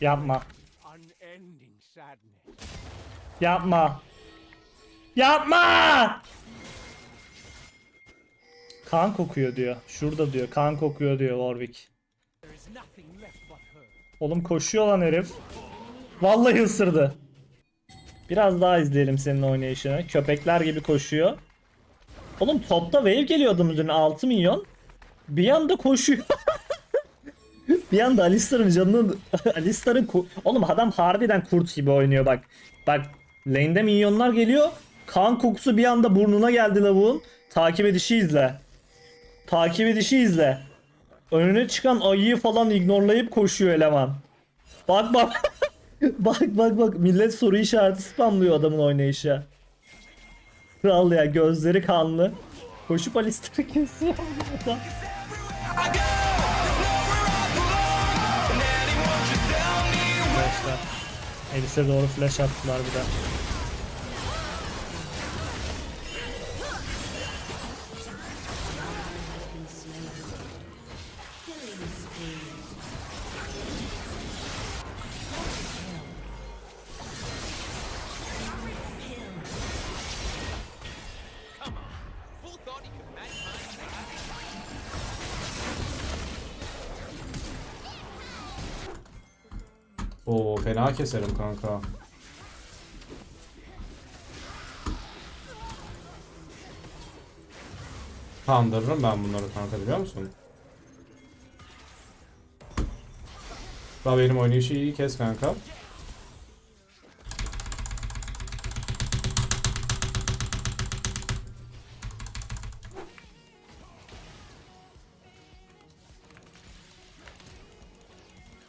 Yapma. Yapma. Yapma! Kan kokuyor diyor. Şurada diyor. Kan kokuyor diyor Warwick. Oğlum koşuyor lan herif. Vallahi ısırdı. Biraz daha izleyelim senin oynayışını. Köpekler gibi koşuyor. Oğlum topta wave geliyordu müdürün 6 milyon. Bir anda koşuyor. bir anda Alistar'ın canını Alistar'ın Oğlum adam harbiden kurt gibi oynuyor bak. Bak lane'de minyonlar geliyor. Kan kokusu bir anda burnuna geldi lavuğun. Takip edişi izle. Takip edişi izle. Önüne çıkan ayıyı falan ignorlayıp koşuyor eleman. Bak bak. bak bak bak millet soru işareti spamlıyor adamın oynayışı. Kral ya gözleri kanlı. Koşup Alistar'ı kesiyor. Elise doğru flash attılar bir de. Oo fena keserim kanka. Kandırırım ben bunları kanka biliyor musun? Daha benim oynayışı iyi kes kanka.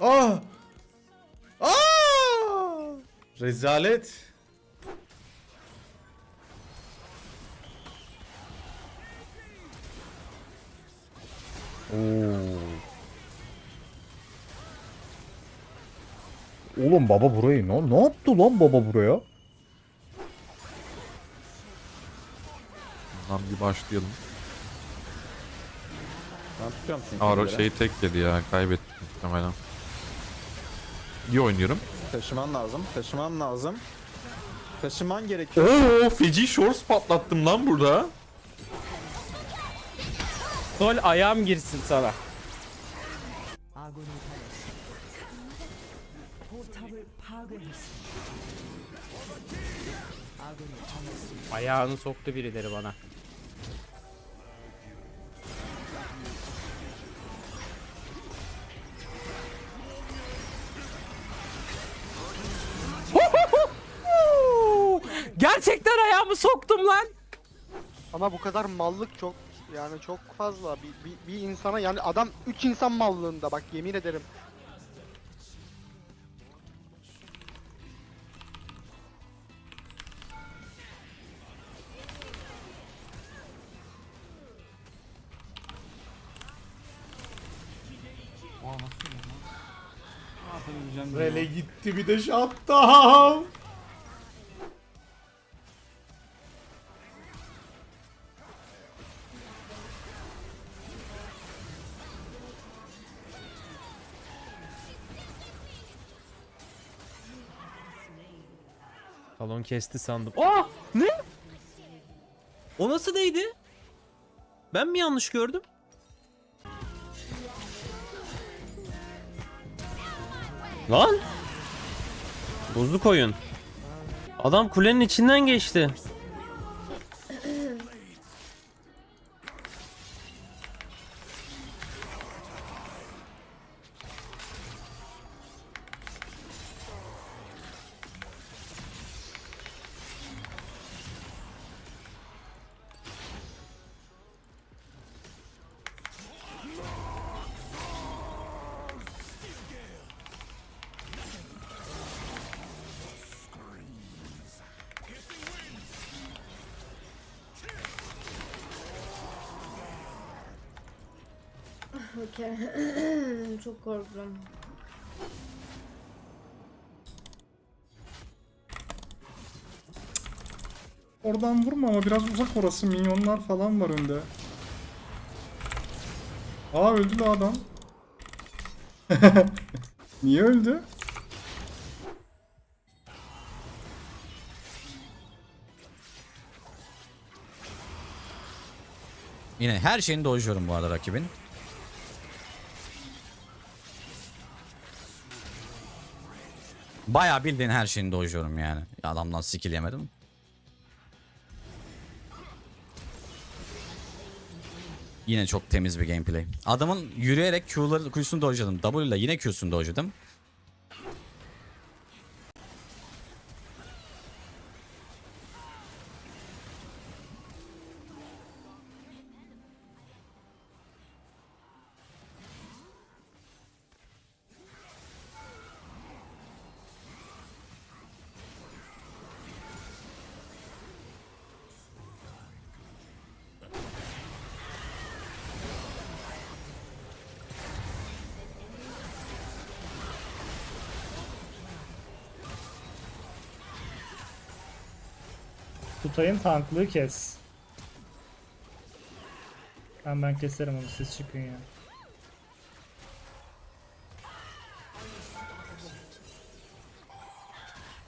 Ah! Rezalet. Oğlum baba burayı ne, ne yaptı lan baba buraya? Lan bir başlayalım. Ben tutuyorum çünkü. Aro böyle. şey tek yedi ya kaybettik muhtemelen. İyi oynuyorum. Taşıman lazım. Taşıman lazım. Taşıman gerekiyor. Oo feci shorts patlattım lan burada. Sol ayağım girsin sana. Ayağını soktu birileri bana. Gerçekten ayağımı soktum lan. Ama bu kadar mallık çok yani çok fazla bir, bir, bir insana yani adam 3 insan mallığında bak yemin ederim. Rele gitti bir de shutdown. kesti sandım. Aa! Ne? O nasıl değdi? Ben mi yanlış gördüm? Lan! Buzluk oyun. Adam kulenin içinden geçti. Okey. Çok korktum. Oradan vurma ama biraz uzak orası. Minyonlar falan var önde. Aa öldü la adam. Niye öldü? Yine her şeyini dojluyorum bu arada rakibin. Bayağı bildiğin her şeyini dojluyorum yani. Adamdan skill yemedim. Yine çok temiz bir gameplay. Adamın yürüyerek Q'ları Q'sunu dojladım. W ile yine Q'sunu dojladım. Tutayın tanklığı kes. Ben ben keserim onu siz çıkın ya.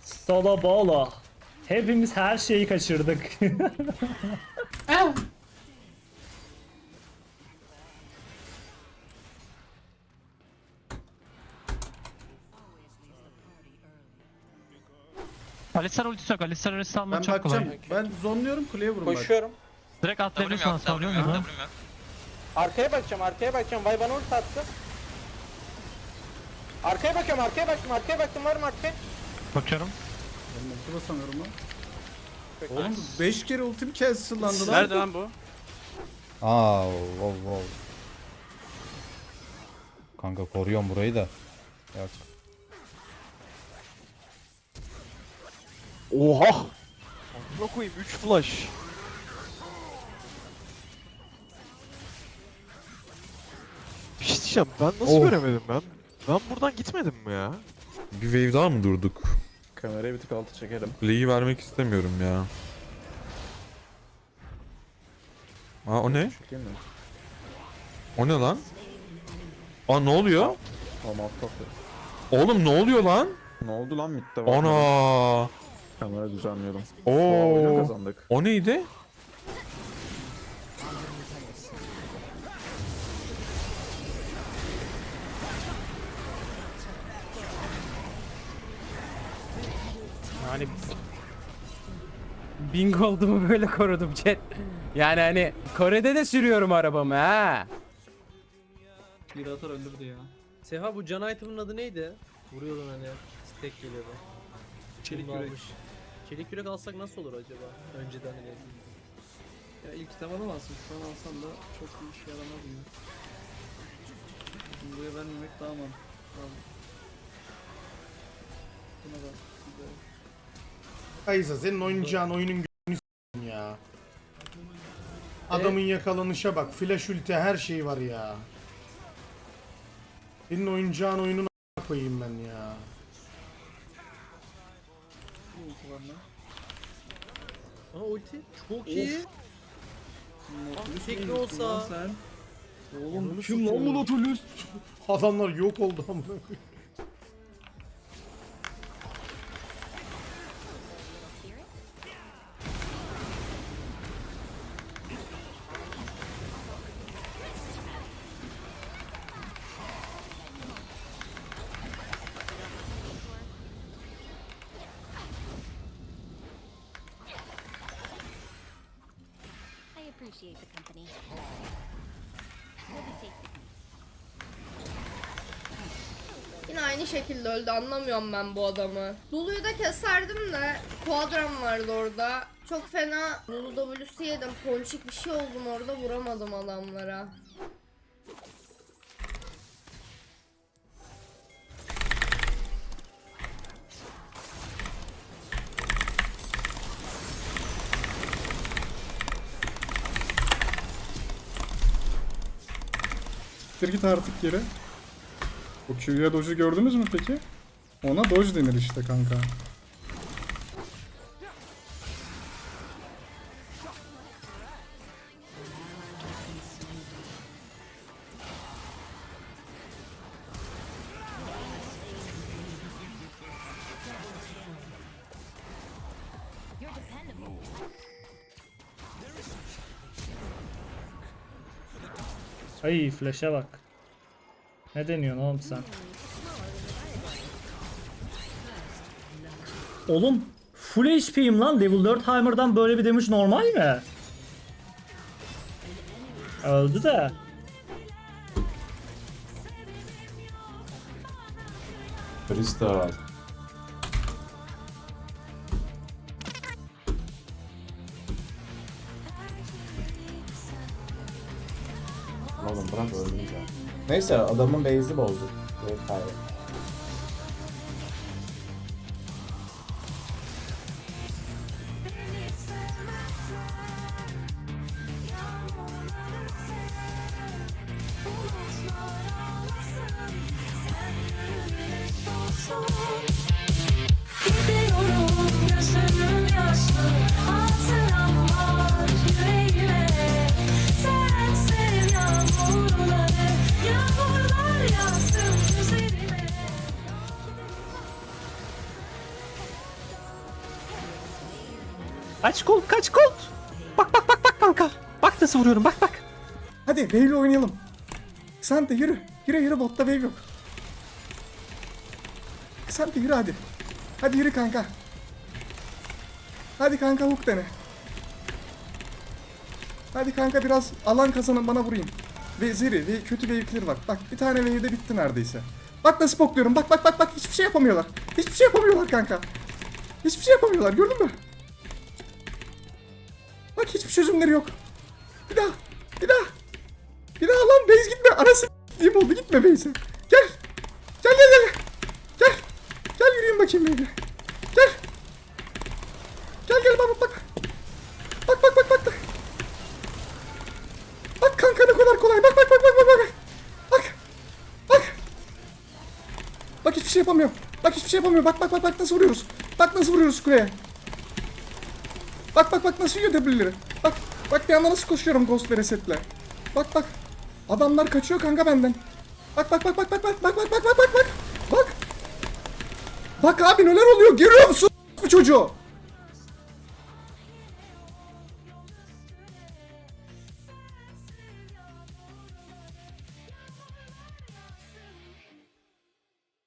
Solo bolo. Hepimiz her şeyi kaçırdık. Alistar ultisi yok. Alistar ultisi Ben almak çok bakacağım. kolay. Ben zonluyorum kuleye vurun bak. Koşuyorum. Direkt atlayabilirsin aslında biliyor musun? Arkaya bakacağım, arkaya bakacağım. Vay bana ult attı. Arkaya bakıyorum, arkaya baktım, arkaya baktım. Var mı arkaya? Bakıyorum. Ben ulti basamıyorum lan. Oğlum 5 kere ultim cancellandı lan. lan bu? Aa, wow, wow. Kanka koruyorum burayı da. Yok. Oha! Amına koyayım 3 flash. Bir şey diyeceğim ben nasıl Oh. göremedim ben? Ben buradan gitmedim mi ya? Bir wave daha mı durduk? Kamerayı bir tık altı çekelim. Kuleyi vermek istemiyorum ya. Aa o ne? Çekeyim mi? O ne lan? Aa ne oluyor? Tamam alt top. Oğlum ne oluyor lan? Ne oldu lan midde? Ana. Kamera düzenliyorum. Oo. kazandık. O neydi? Yani Bing olduğumu böyle korudum chat. Yani hani Kore'de de sürüyorum arabamı ha. Biri atar öldürdü ya. Seha bu can item'ın adı neydi? Vuruyordun hani stack geliyordu. Çelik Bunu yürek. almış. Çelik yürek alsak nasıl olur acaba? Önceden hani. Ya ilk kitap alamazsın. Şu an alsam da çok bir işe yaramaz mı? Buraya vermemek daha mantıklı. Buna bak. Güzel. Kaysa senin oynayacağın oyunun s**eyim ya. Adamın yakalanışa bak. Flash ulti her şey var ya. Senin oynayacağın oyunun a**a koyayım ben ya. Aa ulti çok iyi. Tekli olsa. Oğlum kim lan bu Nautilus? Adamlar yok oldu amına koyayım. Appreciate the company. Yine aynı şekilde öldü anlamıyorum ben bu adamı. Lulu'yu da keserdim de Quadram vardı orada. Çok fena Lulu W'si yedim. Ponçik bir şey oldum orada vuramadım adamlara. Siktir git artık geri. O Q'ya dodge'u gördünüz mü peki? Ona dodge denir işte kanka. Ay flash'e bak. Ne deniyorsun oğlum sen? Oğlum full HP'yim lan. Level 4 Heimer'dan böyle bir damage normal mi? Öldü de. Crystal. falan. Neyse adamın base'i bozdu. Ve kaybettim. Kaç gold kaç gold. Bak bak bak bak kanka. Bak nasıl vuruyorum bak bak. Hadi wave'le oynayalım. Sen de yürü. Yürü yürü botta wave yok. Sen de yürü hadi. Hadi yürü kanka. Hadi kanka hook dene. Hadi kanka biraz alan kazanın bana vurayım. Ve Zeri ve kötü wave'ler var. Bak bir tane wave'de bitti neredeyse. Bak nasıl pokluyorum. Bak bak bak bak hiçbir şey yapamıyorlar. Hiçbir şey yapamıyorlar kanka. Hiçbir şey yapamıyorlar gördün mü? Bak hiçbir çözümleri yok. Bir daha. Bir daha. Bir daha lan base gitme. Arası diyeyim oldu gitme base'e. Gel. Gel gel gel. Gel. Gel yürüyün bakayım baby. Gel. Gel gel bak. Bak bak bak bak. Bak, bak kanka ne kadar kolay. Bak bak bak bak bak bak. Bak. Bak. Bak hiçbir şey yapamıyor. Bak hiçbir şey yapamıyor. Bak bak bak bak nasıl vuruyoruz. Bak nasıl vuruyoruz kuleye. Bak bak bak nasıl yiyor W'leri. Bak bak bir anda nasıl koşuyorum Ghost ve Reset'le. Bak bak. Adamlar kaçıyor kanka benden. Bak bak bak bak bak bak bak bak bak bak bak bak. Bak. Bak abi neler oluyor görüyor musun bu çocuğu?